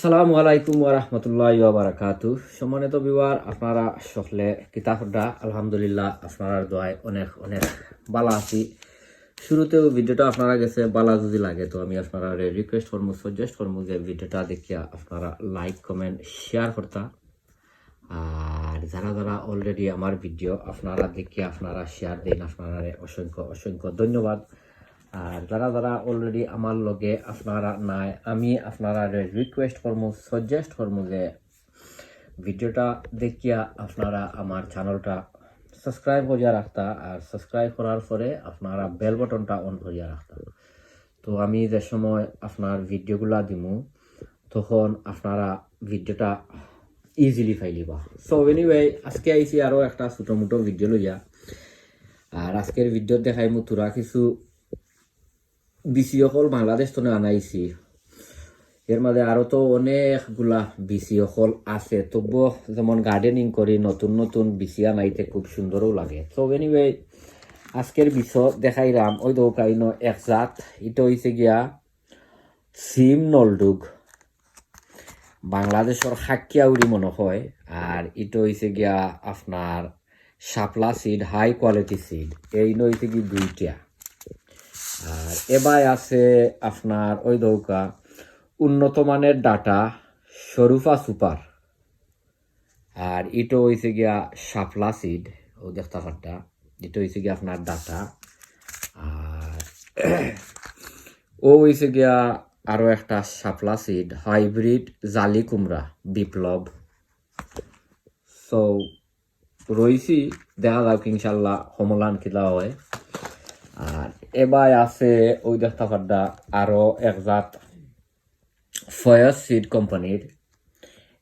আসসালামু আলাইকুম ওরহমতুল্লাহ বারাকাতু সম্মানিত বিবার আপনারা সকলে কিতাবটা, আলহামদুলিল্লাহ আপনারা দোয়ায় অনেক অনেক বালা আছি। শুরুতেও ভিডিওটা আপনারা গেছে বালা যদি লাগে, তো আমি আপনারা রিকোয়েস্ট করব সাজেস্ট করব যে ভিডিওটা দেখিয়া আপনারা লাইক কমেন্ট শেয়ার করতা। আর যারা যারা অলরেডি আমার ভিডিও আপনারা দেখিয়া, আপনারা শেয়ার দিন আপনারা অসংখ্য অসংখ্য ধন্যবাদ। আর যারা যারা অলরেডি আমার লগে আপনারা নাই, আমি আপনারা রিকোয়েস্ট করব সাজেস্ট করব যে ভিডিওটা দেখিয়া আপনারা আমার চ্যানেলটা সাবস্ক্রাইব করিয়া রাখতা, আর সাবস্ক্রাইব করার পরে আপনারা বেল বটনটা অন করিয়া রাখতা। তো আমি যে সময় আপনার ভিডিওগুলা দিমু, তখন আপনারা ভিডিওটা ইজিলি ফাইলিবা সো এনিওয়ে আজকে আইছি আরও একটা ছোটো মোটো ভিডিও লইয়া। আর আজকের ভিডিও দেখাইমু তোরা কিছু বিসি অকল বাংলাদেশ তো আনাইছি এর মাঝে আরও তো অনেকগুলা বিসি অকল আছে। তবুও যেমন গার্ডেনিং করি, নতুন নতুন বিসি আনাইতে খুব সুন্দরও লাগে। তো এনিওয়ে আজকের বিষ দেখাইলাম। ওই তো কাইনো এক জাত। এটা হয়েছে গিয়া সিম নলডুগ বাংলাদেশের হাকিয়াউরি মনে হয়। আর এটা হয়েছে গিয়া আপনার Shapla seed high quality seed এই নইছে কি দুইটা। আর এবার আছে আপনার ওই দৌকা উন্নত মানের ডাটা সরুফা সুপার। আর ইটো হয়েছে গিয়া শাপলা সিড ও দেখতে পারটা এটা হয়েছে গিয়া আপনার ডাটা। আর ও হয়েছে গিয়া আরও একটা শাপলা সিড হাইব্রিড জালি কুমড়া, বিপ্লব। সো রইছি, দেখা যাক ইনশাল্লাহ সমলান কিলা হয়। এবার আছে ওই দেখতে পাড্ডা আরও এক জাত ফয়াস সিড কোম্পানির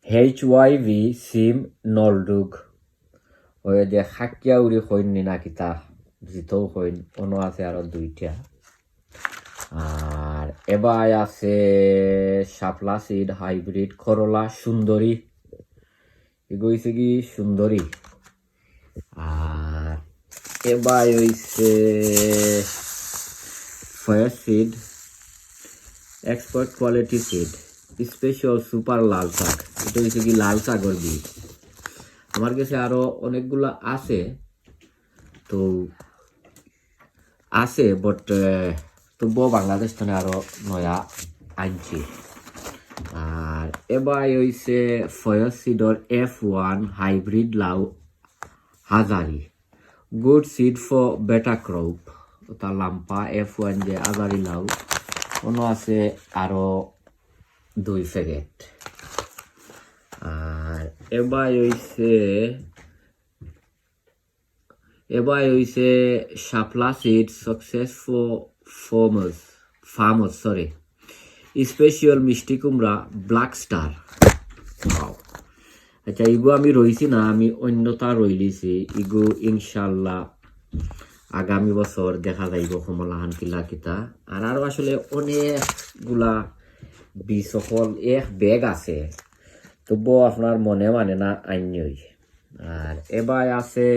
এইচ ওয়াই ভি সিম নলডুগ ওই যে হাকিয়া উড়ি হইন নি না কিতা জিতও হইন অন্য আছে আরও দুইটা। আর এবার আছে শাপলা সিড হাইব্রিড করলা সুন্দরী। এগোইছে কি সুন্দরী? আর এবার হইছে fire seed expert quality seed special super লাল শাক। এটা হচ্ছে কি লাল শাকর বীজ। আমার কাছে আরও অনেকগুলো আছে, তো আছে বাট তবুও বাংলাদেশ থেকে আরও নয়া আনছি। আর এবার হইছে ফয়ার সিডর এফ ওয়ান হাইব্রিড লাউ হাজারি। Good seed for better crop ওটা লাম্পা এফ ওয়ান যে আজারি লাউ অন্য আছে আরও দুই প্যাকেট। আর এবার হইছে এবার হইছে Shapla seed successful farmers farmers sorry special মিষ্টি কুমড়া ব্ল্যাক স্টার আচ্ছা ইগো আমি রইছি না, আমি অন্যতা রইলিছি ইগো ইনশাল্লাহ আগামী বছর দেখা যাইব কমলাহান কিলা কিতা। আর আরও আসলে অনেকগুলা বীজ এক বেগ আছে। তবুও আপনার মনে মানে না আইনই। আর এবার আছে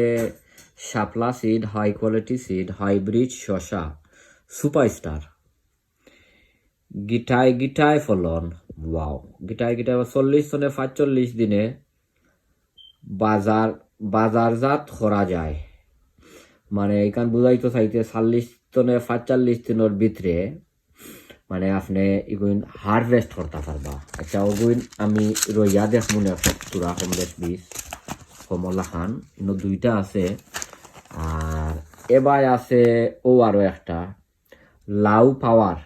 Shapla seed high quality seed hybrid শশা সুপারস্টার গিটায় গিটায় ফলন ওয়াও গিটায় গিটায় চল্লিশ সনে পাঁচচল্লিশ দিনে বাজার বাজারজাত করা যায়। মানে এখান বুঝাইতে চাইতে চাল্লিশ তনে পাঁচচল্লিশ দিনের ভিতরে মানে আপনি এগুন হারভেস্ট করতে পারবা। আচ্ছা ওগুন আমি রইয়া দেখ মনে তুরা কমলেশ বীজ কমলা খান কিন্তু দুইটা আছে। আর এবার আছে ও আরও একটা, লাউ পাওয়ার।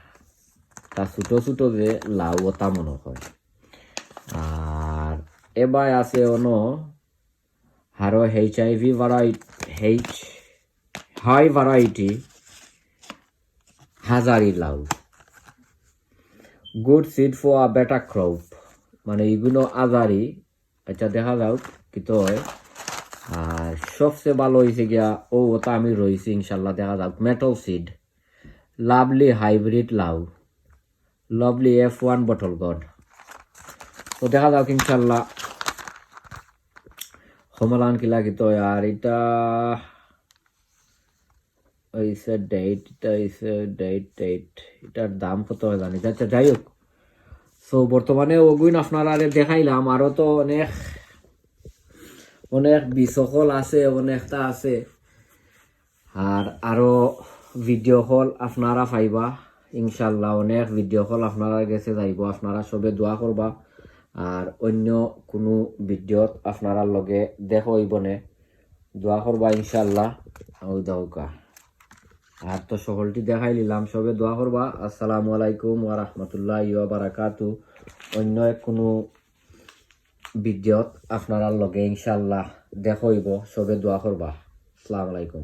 তা ছোটো ছোটো যে লাউ ওটা মনে হয়। আর এবার আছে অন, আরও H I V variety H high variety হাজারি লাউ good seed for a better crop মানে এগুলো আজারি আচ্ছা দেখা কি তো হয়। আর সবচেয়ে ভালো হয়েছে গিয়া, ও ওটা আমি রয়েছি ইনশাল্লাহ, দেখা যাক। মেটাল সিড লাভলি হাইব্রিড লাউ lovely F one bottle gourd তো দেখা যাক ইনশাল্লাহ। সমলান কিলা কি তো আর এটা হইছে ডেট এটা হইছে ডেট ডেট এটার দাম কত হয় জানি। আচ্ছা যাই হোক। সো বর্তমানে ওগুন আপনারা দেখাইলাম, আরও তো অনেক অনেক বিশকল আছে, অনেকটা আছে। আর আরও ভিডিও কল আপনারা পাইবা। ইনশাল্লাহ অনেক ভিডিও কল আপনারা গেছে যাইব, আপনারা সবে দোয়া করবা। আর অন্য কোনো ভিডিওত আপনারা লগে দেখ হইবনে দোয়া করবা ইনশাল্লাহ। দাউকা আর তো সকলটি দেখাই নিলাম। সবে দোয়া করবা। আসসালামু আলাইকুম ওয়া রাহমাতুল্লাহ ওয়া বারাকাতু। অন্য এক কোনো ভিডিওত আপনারা লগে ইনশাআল্লাহ দেখাইব সবে দোয়া করবা। আসসালামু আলাইকুম।